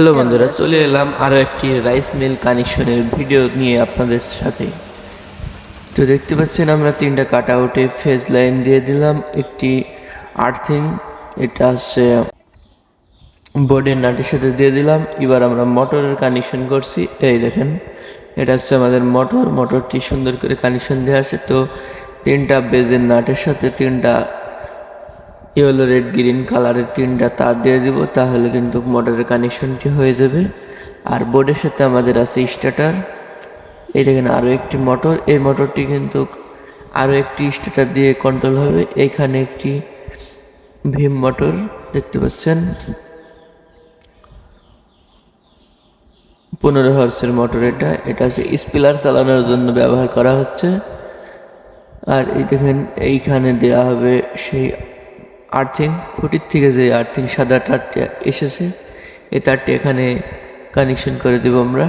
Hello বন্ধুরা, চলে এলাম আরও একটি রাইস মিল কানেকশনের ভিডিও নিয়ে আপনাদের সাথে। তো দেখতে পাচ্ছেন আমরা তিনটা কাট আউটে ফেজ লাইন দিয়ে দিলাম। একটি আর্থিং এটা হচ্ছে বোর্ডের নাটের সাথে দিয়ে দিলাম। এবার আমরা মোটরের কানেকশন করছি। এই দেখেন, এটা হচ্ছে আমাদের মোটর মোটরটি সুন্দর করে কানেকশন দেওয়া আছে। তো তিনটা বেজের নাটের সাথে তিনটা ইয়েলো, রেড, গ্রিন কালারের তিনটা তার দিয়ে দিব, তাহলে কিন্তু মোটরের কানেকশনটি হয়ে যাবে। আর বোর্ডের সাথে আমাদের আছে স্টার্টার এই দেখেন আরও একটি মোটর এই মোটরটি কিন্তু আরও একটি স্টার্টার দিয়ে কন্ট্রোল হবে। এইখানে একটি ভীম মোটর দেখতে পাচ্ছেন। পনেরো হর্সের মোটর এটা। এটা হচ্ছে স্পিলার চালানোর জন্য ব্যবহার করা হচ্ছে। আর এই দেখেন, এইখানে দেয়া হবে সেই আর্থিং খুঁটির থেকে যে আর্থিং সাদা তারটি এসেছে, এই তারটি এখানে কানেকশন করে দেব আমরা।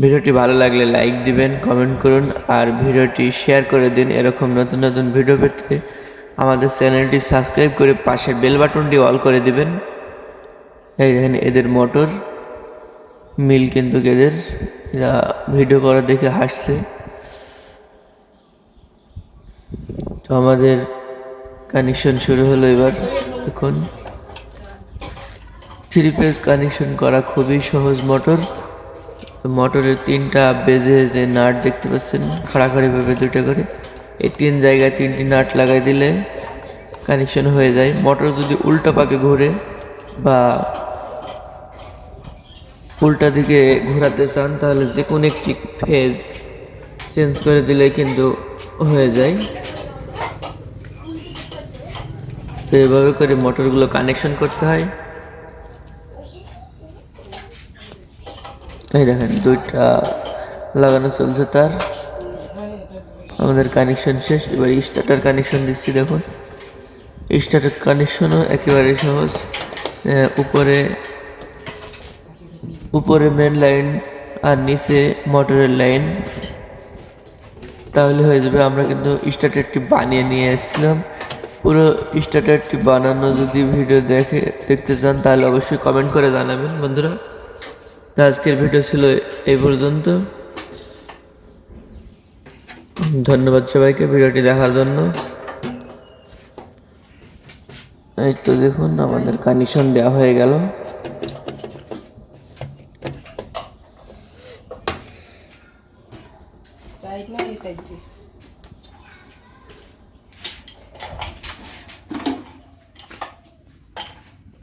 ভিডিওটি ভালো লাগলে লাইক দিবেন কমেন্ট করুন, আর ভিডিওটি শেয়ার করে দিন এরকম নতুন নতুন ভিডিও পেতে। আমাদের চ্যানেলটি সাবস্ক্রাইব করে পাশের বেল বাটনটি অল করে দিবেন। এই দেখেন এদের মোটর মিল কিন্তু এদের, এরা ভিডিও করা দেখে হাসছে। তো আমাদের কানেকশন শুরু হলো এবার, দেখুন। থ্রি পেজ কানেকশন করা খুবই সহজ মোটর তো মোটরের তিনটা বেজে যে নাট দেখতে পাচ্ছেন, খাড়াখাড়িভাবে দুইটা করে। এই তিন জায়গায় তিনটি নাট লাগাই দিলে কানেকশন হয়ে যায়। মোটর যদি উল্টা পাকে ঘুরে বা উল্টা দিকে ঘোরাতে চান, তাহলে যে কোনো একটি ফেজ চেঞ্জ করে দিলে কিন্তু হয়ে যায়। তো এভাবে করে মোটরগুলো কানেকশন করতে হয়। এই দেখেন, দুইটা লাগানো চলছে তার। আমাদের কানেকশন শেষ, এবার স্টার্টার কানেকশন দিচ্ছি, দেখুন। স্টার্টার কানেকশনও একেবারে সহজ। উপরে উপরে মেন লাইন আর নিচে মোটরের লাইন তাহলে হয়ে যাবে, আমরা কিন্তু স্টার্টারটি বানিয়ে নিয়ে এসেছিলাম। পুরো স্টার্টারটি বানানো যদি ভিডিও দেখে, দেখতে চান, তাহলে অবশ্যই কমেন্ট করে জানাবেন, বন্ধুরা। তো আজকের ভিডিও ছিল এই পর্যন্ত। ধন্যবাদ সবাইকে ভিডিওটি দেখার জন্য। এই তো দেখুন, আমাদের কানেকশন দেওয়া হয়ে গেল।